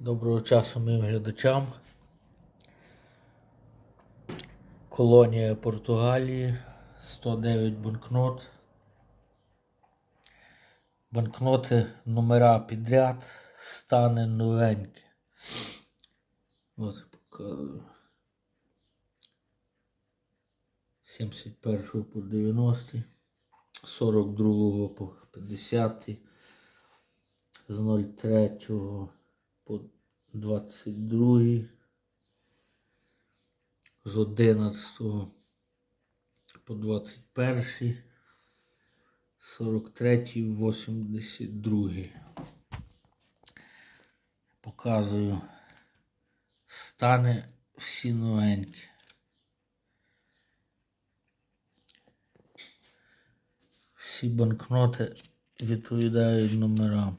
Доброго часу моїм глядачам. Колонія Португалії. 109 банкнот. Банкноти номера підряд. Стане новенькі. Ось показую. 71 по 90, 42 по 50, з 03 по 22, з 11 по 21, 43, 82. Показую стани всі новенькі. Всі банкноти відповідають номерам.